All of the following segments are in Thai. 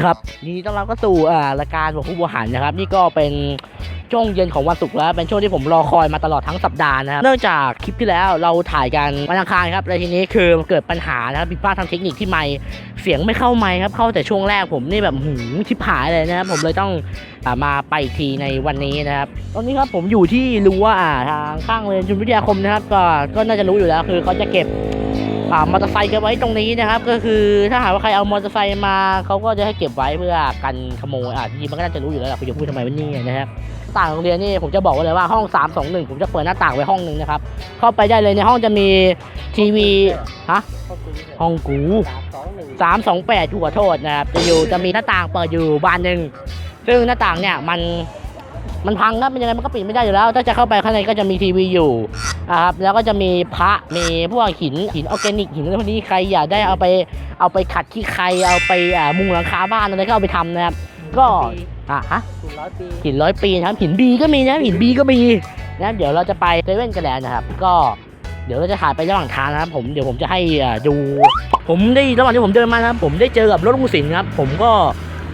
ดีครับยินดีต้อนรับเข้าสู่อ่ารายการหัวคู่บัวหันนะครับ นี่ก็เป็นช่วงเย็นของวันศุกร์แล้วเป็นช่วงที่ผมรอคอยมาตลอดทั้งสัปดาห์นะครับเนื่องจากคลิปที่แล้วเราถ่ายกันวันอังคารครับแล้วทีนี้คือมันเกิดปัญหานะครับผิดพลาดทางเทคนิคที่ไมค์เสียงไม่เข้าไมค์ครับเข้าแต่ช่วงแรกผมนี่แบบหืมชิบหายเลยนะครับผมเลยต้องอ่ามาไปอีกทีในวันนี้นะครับตอนนี้ครับผมอยู่ที่รั้วอ่าทางข้างเรียนชุมวิทยาคมนะครับก็ก็น่าจะรู้อยู่แล้วคือเขาจะเก็บ มอเตอร์ไซค์กันไว้ตรงนี้นะครับ ก็คือถ้าหากว่าใครเอามอเตอร์ไซค์มาเขาก็จะให้เก็บไว้เพื่อกันขโมยอะจริงมันก็น่าจะรู้อยู่แล้วแหละคุณจะพูดทำไมวันนี้นะครับต่างโรงเรียนนี่ผมจะบอกไว้เลยว่าห้อง 321 ผมจะเปิดหน้าต่างไว้ห้องหนึ่งนะครับ เข้าไปได้เลยในห้องจะมีทีวีฮะห้องกูสามสองหนึ่ง328กูขอโทษนะครับจะอยู่จะมีหน้าต่างเปิดอยู่บานหนึ่งซึ่งหน้าต่างเนี่ยมัน มันพังครับมันยังไงมันก็ปิดไม่ได้อยู่แล้ว ถ้าจะเข้าไปข้างในก็จะมีทีวีอยู่นะครับแล้วก็จะมีพระมีพวกหินหินออร์แกนิกหินอะไรพวกนี้ใครอยากได้เอาไปเอาไปขัดขี้ใครเอาไปอ่ามุงหลังคาบ้านอะไรก็เอาไปทำนะครับก็อะฮะถึงร้อยปีหินร้อยปีนะครับหินบีก็มีนะครับหินบีก็มีนะครับเดี๋ยวเราจะไปเซเว่นกันแล้วนะครับ ก็เดี๋ยวเราจะถ่ายไประหว่างทางนะครับผมเดี๋ยวผมจะให้อ่าดู ผมได้ระหว่างที่ผมเดินมานะครับ ผมได้เจอกับรถลุงสินครับ ผมก็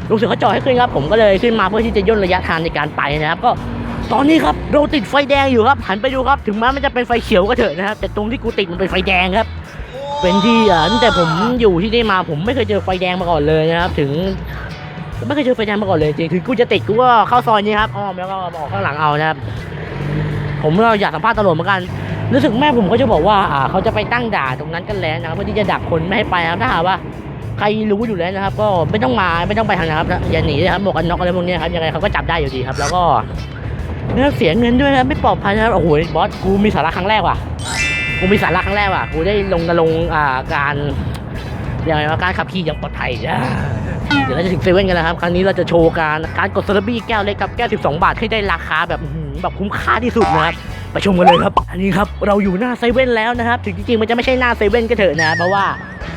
ลุงสินเขาจอดให้ขึ้นครับ ผมก็เลยขึ้นมาเพื่อที่จะย่นระยะทางในการไปนะครับ ก็ตอนนี้ครับเราติดไฟแดงอยู่ครับหันไปดูครับถึงแม้มันจะเป็นไฟเขียวก็เถอะนะครับ แต่ตรงที่กูติดมันเป็นไฟแดงครับ เป็นที่อ่าตั้งแต่ผมอยู่ที่นี่มาผมไม่เคยเจอไฟแดงมาก่อนเลยนะครับ ถึงไม่เคยเจอไฟแดงมาก่อนเลยจริงถึงกูจะติดกูก็เข้าซอยนี้ครับอ้อมแล้วก็ออกข้างหลังเอานะครับผมก็อยากสัมภาษณ์ตำรวจเหมือนกันรู้สึกแม่ผมก็จะบอกว่าอ่าเขาจะไปตั้งด่านตรงนั้นกันแล้วนะครับเพื่อที่จะดักคนไม่ให้ไปนะครับถ้าหากว่า ใครรู้อยู่แล้วนะครับ ก็ไม่ต้องมาไม่ต้องไปทางนะครับอย่าหนีนะครับหมวกกันน็อกอะไรพวกนี้ครับยังไงเขาก็จับได้อยู่ดีครับ แล้วก็เนี่ยเสียเงินด้วยนะไม่ปลอดภัยนะครับโอ้โหบอสกูมีสาระครั้งแรกว่ะกูมีสาระครั้งแรกว่ะกูได้ลงกระลงอ่าการยังไงว่าการขับขี่อย่างปลอดภัยจ้าเดี๋ยวเราจะถึงเซเว่นกันแล้วครับครั้งนี้เราจะโชว์การการกดซาลบี้แก้วเล็กกับแก้ว 12 บาทให้ได้ราคาแบบแบบคุ้มค่าที่สุดนะครับไปชมกันเลยครับ อันนี้ครับเราอยู่หน้าเซเว่นแล้วนะครับ ถึงจริงๆมันจะไม่ใช่หน้าเซเว่นก็เถอะนะ เพราะว่า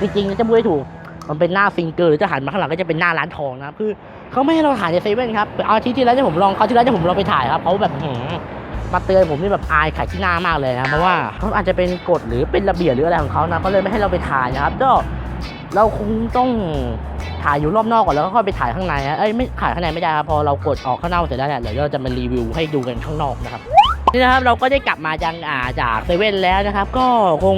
จริงๆจะพูดให้ถูก มันเป็นหน้าฟิงเกอร์หรือจะหันมาข้างหลังก็จะเป็นหน้าร้านทองนะครับคือเขาไม่ให้เราถ่ายในเซเว่นครับเอาทิตย์ที่แล้วที่ผมลองเขาที่แล้วที่ผมลองไปถ่ายครับเขาแบบหืมาเตือนผมนี่แบบอายขายที่หน้ามากเลยนะเพราะว่าเขาอาจจะเป็นกฎหรือเป็นระเบียบหรืออะไรของเขานะเขาเลยไม่ให้เราไปถ่ายนะครับก็เราคงต้องถ่ายอยู่รอบนอกก่อนแล้วก็ค่อยไปถ่ายข้างในนะเอ้ยไม่ถ่ายข้างในไม่ได้ครับพอเรากดออกข้างนอกเสร็จแล้วเนี่ยเดี๋ยวเราจะมารีวิวให้ดูกันข้างนอกนะครับนี่นะครับเราก็ได้กลับมาจากอ่าจากเซเว่นแล้วนะครับ ก็คง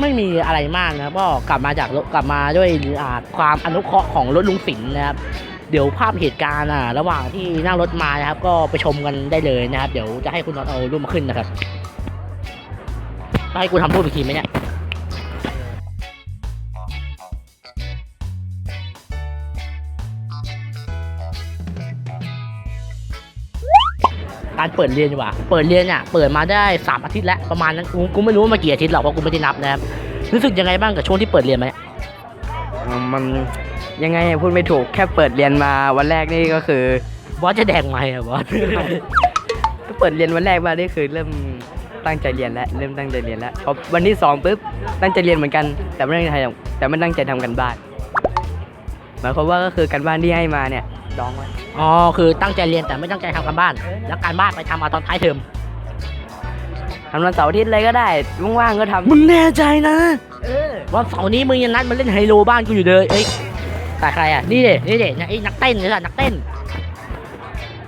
ไม่มีอะไรมากนะครับก็กลับมาจากกลับมาด้วยความอนุเคราะห์ของรถลุงสิงห์นะครับ เดี๋ยวภาพเหตุการณ์อะระหว่างที่นั่งรถมานะครับ ก็ไปชมกันได้เลยนะครับ เดี๋ยวจะให้คุณน็อตเอารูปมาขึ้นนะครับให้กูทำรูปอีกทีไหมเนี่ย การเปิดเรียนดีกว่า เปิดเรียนอะเปิดมาได้สามอาทิตย์แล้วประมาณนั้นกูกูไม่รู้ว่ามากี่อาทิตย์หรอกเพราะกูไม่ได้นับนะครับรู้สึกยังไงบ้างกับช่วงที่เปิดเรียนมาเนี่ยอ่ามันยังไงอะพูดไม่ถูกแค่เปิดเรียนมาวันแรกนี่ก็คือบอสจะแดงไหมอะบอสก็เปิดเรียนวันแรกมานี่คือเริ่มตั้งใจเรียนแล้วเริ่มตั้งใจเรียนแล้วพอวันที่สองปุ๊บตั้งใจเรียนเหมือนกัน แต่ไม่ตั้งใจทำแต่ไม่ตั้งใจทำกันบ้านหมายความว่าก็คือกันบ้านที่ให้มาเนี่ย ดองไว้อ๋อ คือตั้งใจเรียนแต่ไม่ตั้งใจทำการบ้าน แล้วการบ้านไปทำเอาตอนท้ายเทอมทำวันเสาร์อาทิตย์เลยก็ได้ว่างๆก็ทำมึงแน่ใจนะเออวันเสาร์นี้มึงยังนัดมาเล่นไฮโลบ้านกูอยู่เลยเอ้ยแต่ใครอะ นี่เด็นี่เด็ไอ้นักเต้นนี่แหละนักเต้น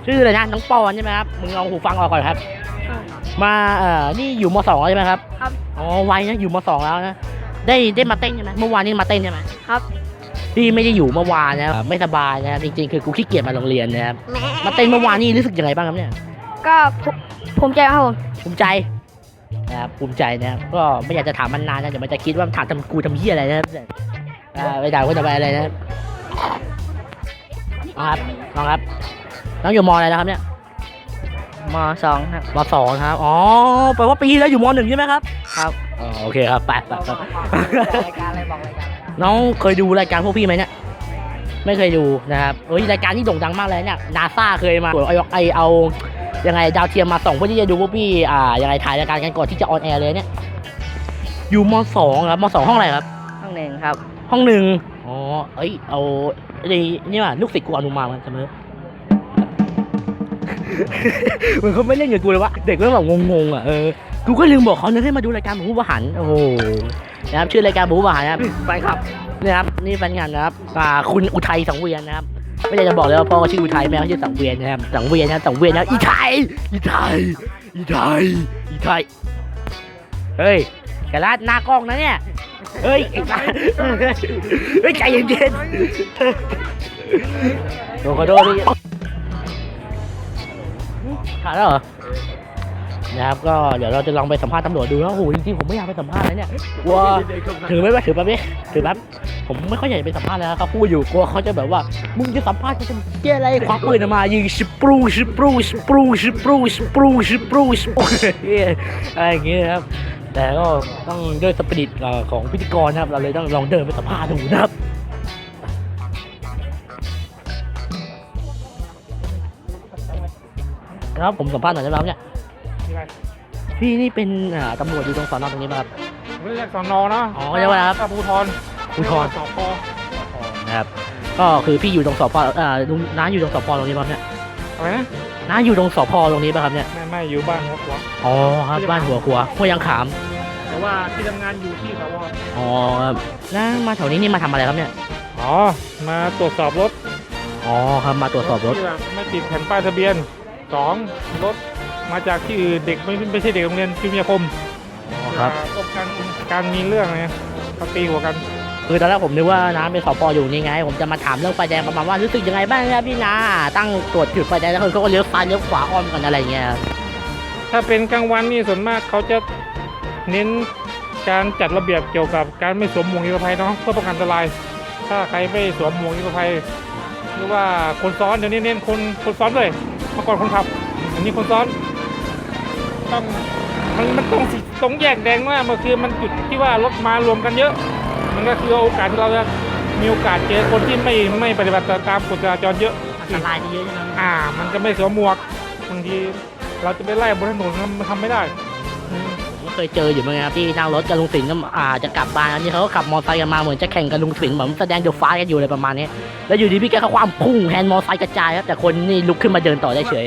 ชื่ออะไรนะน้องปอนใช่ไหมครับ มึงเอาหูฟังออกก่อนครับ มาเอ่อนี่อยู่มสองแล้วใช่ไหมครับ ครับ อ๋อ ไวนะ อยู่มสองแล้วนะ ได้ได้มาเต้นใช่ไหมเมื่อวานนี้มาเต้นใช่ไหมครับ พี่ไม่ได้อยู่เมื่อวานนะครับไม่สบายนะครับจริงๆคือกูขี้เกียจมาโรงเรียนนะครับมาเต้นเมื่อวานนี่รู้สึกยังไงบ้างครับเนี่ยก็ภูภูมิใจครับผมภูมิใจนะครับภูมิใจนะครับก็ไม่อยากจะถามมันนานนะเดี๋ยวมันจะคิดว่าถามทำกูทำเหี้ยอะไรนะครับอ่าไปด่าก็จะไปอะไรนะครับน้องครับน้องครับน้องอยู่มอะไรนะครับเนี่ยมสองครับมสองครับ อ๋อ แปลว่าปีที่แล้วอยู่มหนึ่งใช่ไหมครับ ครับ อ๋อ โอเคครับ ไปไปไปรายการอะไรบอกรายการ น้องเคยดูรายการพวกพี่ไหมเนี่ยไม่เคยดูนะครับเอ้ยรายการที่โด่งดังมากเลยเนี่ยนาซาเคยมาไอไอเอายังไงดาวเทียมมาส่องเพื่อที่จะดูพวกพี่อ่ายังไงถ่ายรายการกันก่อนที่จะออนแอร์เลยเนี่ยอยู่มสองครับมสองห้องอะไรครับ ห้องหนึ่งครับ ห้องหนึ่งอ๋อเอ้ยเอาไอ้นี่ว่ะลูกศิษย์กูอนุมามันเสมอเหมือนเขาไม่เล่นกับกูเลยวะเด็กเริ่มแบบงงๆอะเออกูก็ลืมบอกเขานะให้มาดูรายการหมูบหันโอ้โห นะครับชื่อรายการหมูบหันนะครับไปครับนี่ครับนี่แฟนงานนะครับอ่าคุณอุทัยสังเวียนนะครับไม่ได้จะบอกเลยว่าพ่อเขาชื่ออุทัยแม่เขาชื่อสังเวียนนะครับสังเวียนนะครับสังเวียนนะอีไทยอีไทยอีไทยอีไทยเฮ้ยกระลาดหน้ากล้องนะเนี่ยเฮ้ยไอ้บ้าเฮ้ยใจเย็นๆโดนขอโทษดิขาดแล้วเหรอ นะครับก็เดี๋ยวเราจะลองไปสัมภาษณ์ตำรวจดูนะโอ้โหจริงๆผมไม่อยากไปสัมภาษณ์เลยเนี่ยกลัวถือไหมวะถือแป๊บดิถือแป๊บผมไม่ค่อยอยากไปสัมภาษณ์แล้วเขาพูดอยู่กลัวเขาจะแบบว่ามึงจะสัมภาษณ์จะทำเกี้ยอะไรควักปืนออกมายิงชิปรูชิปรูชิปรูชิปรูชิปรูชิปรูชิปรูอะไรอย่างเงี้ยครับแต่ก็ต้องด้วยสปิริตเอ่อของพิธีกรนะครับ เราเลยต้องลองเดินไปสัมภาษณ์ดูนะครับนะครับผมสัมภาษณ์หน่อยได้ไหมครับเนี่ยมีอะไร พี่นี่เป็นอ่าตำรวจอยู่ตรงสอนอตรงนี้ป่ะครับไม่เรียกสอนอนะอ๋อเรียกว่าอะไรครับถ้ภูทรภูธรสพนะครับ ก็คือพี่อยู่ตรงสพอ่าลุงน้าอยู่ตรงสพตรงนี้ป่ะครับเนี่ยอะไรนะน้าอยู่ตรงสพตรงนี้ป่ะครับเนี่ย ไม่ไม่อยู่บ้านหัวหัวอ๋อครับบ้านหัวครัวห้วยยังขาม แต่ว่าที่ทำงานอยู่ที่สวอ๋อครับแล้วมาแถวนี้นี่มาทำอะไรครับเนี่ย อ๋อ มาตรวจสอบรถอ๋อครับมาตรวจสอบรถ ที่แบบไม่ติดแผ่นป้ายทะเบียนสองรถ มาจากที่อื่นเด็กไม่ไม่ใช่เด็กโรงเรียนจุฬาคมอ๋อครับป้องกันการมีเรื่องไงเขาตีหัวกัน คือตอนแรกผมนึกว่าน้าเป็นสพอยู่นี่ไง ผมจะมาถามเรื่องไฟแดงประมาณว่ารู้สึกยังไงบ้างครับพี่นาตั้งตรวจจุดไฟแดงแล้วคนเขาก็เลี้ยวซ้ายเลี้ยวขวาอ้อมกันอะไรอย่างเงี้ยครับถ้าเป็นกลางวันนี่ส่วนมากเขาจะเน้นการจัดระเบียบเกี่ยวกับการไม่สวมหมวกนิรภัยเนาะเพื่อป้องกันอันตราย ถ้าใครไม่สวมหมวกนิรภัยหรือว่าคนซ้อนเดี๋ยวนี้เน้นคนคนซ้อนเลยเมื่อก่อนคนขับ อันนี้คนซ้อน ต้องมันมันต้องสิตรงแยกแดงมากมันคือมันจุดที่ว่ารถมารวมกันเยอะ มันก็คือโอกาสที่เราจะมีโอกาสเจอคนที่ไม่ไม่ปฏิบัติตามกฎจราจรเยอะ อันตรายจะเยอะใช่ไหมอ่า มันจะไม่สวมหมวกบางทีเราจะไปไล่บนถนนมันทำไม่ได้อืมผมก็ เคยเจออยู่เหมือนกันครับที่นั่งรถกับลุงสิงห์ก็อ่าจะกลับบ้านอันนี้เขาก็ขับมอเตอร์ไซค์กันมาเหมือนจะแข่งกับลุงสิงห์เหมือนแสดงเดอะฟ้ากันอยู่อะไรประมาณนี้ แล้วอยู่ดีพี่แกก็ความพุ่งแฮนด์มอเตอร์ไซค์กระจายครับแต่คนนี่ลุกขึ้นมาเดินต่อได้เฉย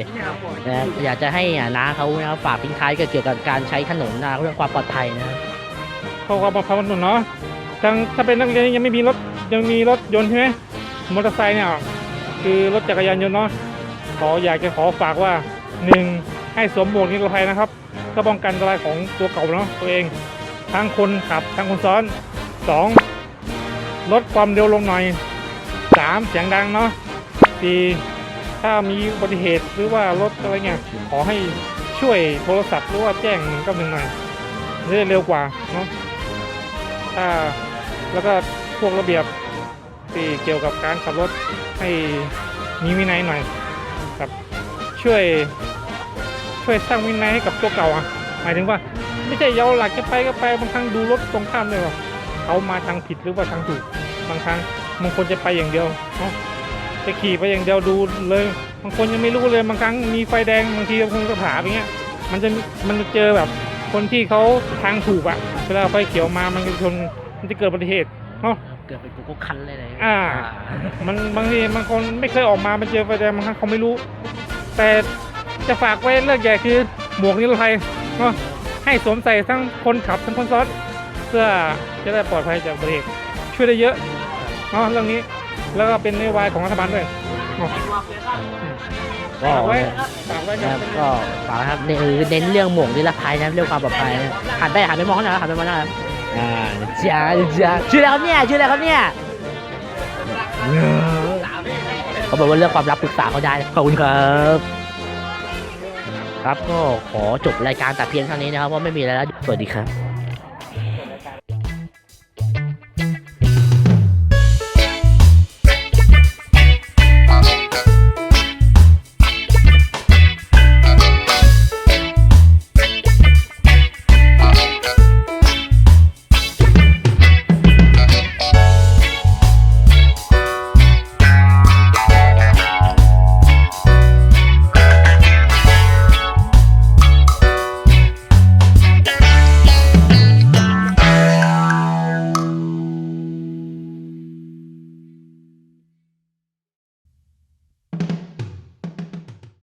นะอยากจะให้อ่าน้าเขานะครับฝากทิ้งท้ายเกี่ยวกับการใช้ถนนนะเรื่องความปลอดภัยนะครับเขาก็มาพับถนนเนาะทางถ้าเป็นนักเรียนยังไม่มีรถยังมีรถยนต์ใช่ไหมมอเตอร์ไซค์เนี่ยคือรถจักรยานยนต์เนาะขออยากจะขอฝากว่าหนึ่งให้สวมหมวกนิรภัยนะครับ เพื่อป้องกันอันตรายของตัวเก่าเนาะตัวเองทั้งคนขับทั้งคนซ้อนสองลดความเร็วลงหน่อยสามเสียงดังเนาะสี่ถ้ามีอุบัติเหตุหรือว่ารถอะไรเงี้ยขอให้ช่วยโทรศัพท์หรือว่าแจ้งหนึ่งกับหนึ่งหน่อยจะเร็วกว่าเนาะถ้าแล้วก็พวกระเบียบที่เกี่ยวกับการขับรถให้มีวินัยหน่อยครับช่วย ช่วยสร้างวินัยให้กับตัวเก่าอะหมายถึงว่า ไม่ใช่เราหลักจะไปก็ไปบางครั้งดูรถตรงข้ามเลยว่าเขามาทางผิดหรือว่าทางถูกบางครั้งบางคนจะไปอย่างเดียวเนาะจะขี่ไปอย่างเดียวดูเลยบางคนยังไม่รู้เลยบางครั้งมีไฟแดงบางทีบางคนก็ผ่าไปเงี้ยมันจะมันจะเจอแบบคนที่เขาทางถูกอะเวลาไฟเขียวมามันจะชนมันจะเกิดอุบัติเหตุเนาะเกิดเป็นกูก็คันเลยเลยอ่า มันบางทีบางคนไม่เคยออกมามันเจอไฟแดงบางครั้งเขาไม่รู้ แต่ จะฝากไว้เรื่องใหญ่คือหมวกนิรภัยเนาะให้สวมใส่ทั้งคนขับทั้งคนซ้อนเพื่อจะได้ปลอดภัยจากอุบัติเหตุช่วยได้เยอะเนาะเรื่องนี้แล้วก็เป็นนโยบายของรัฐบาลด้วยเนาะก็ฝากไว้ฝากไว้นะคครัรับบก็ฝากนะครับเน้นเน้นเรื่องหมวกนิรภัยนะครับเรื่องความปลอดภัยนะหันไปหันไปมองเขาหน่อยครับหันไปมองหน่อยครับอ่าจ้าจ้าชื่ออะไรครับเนี่ยชื่ออะไรครับเนี่ยเขาบอกว่าเรื่องความลับปรึกษาเขาได้ขอบคุณครับ ครับก็ขอจบรายการแต่เพียงเท่านี้นะครับเพราะไม่มีอะไรแล้วสวัสดีครับ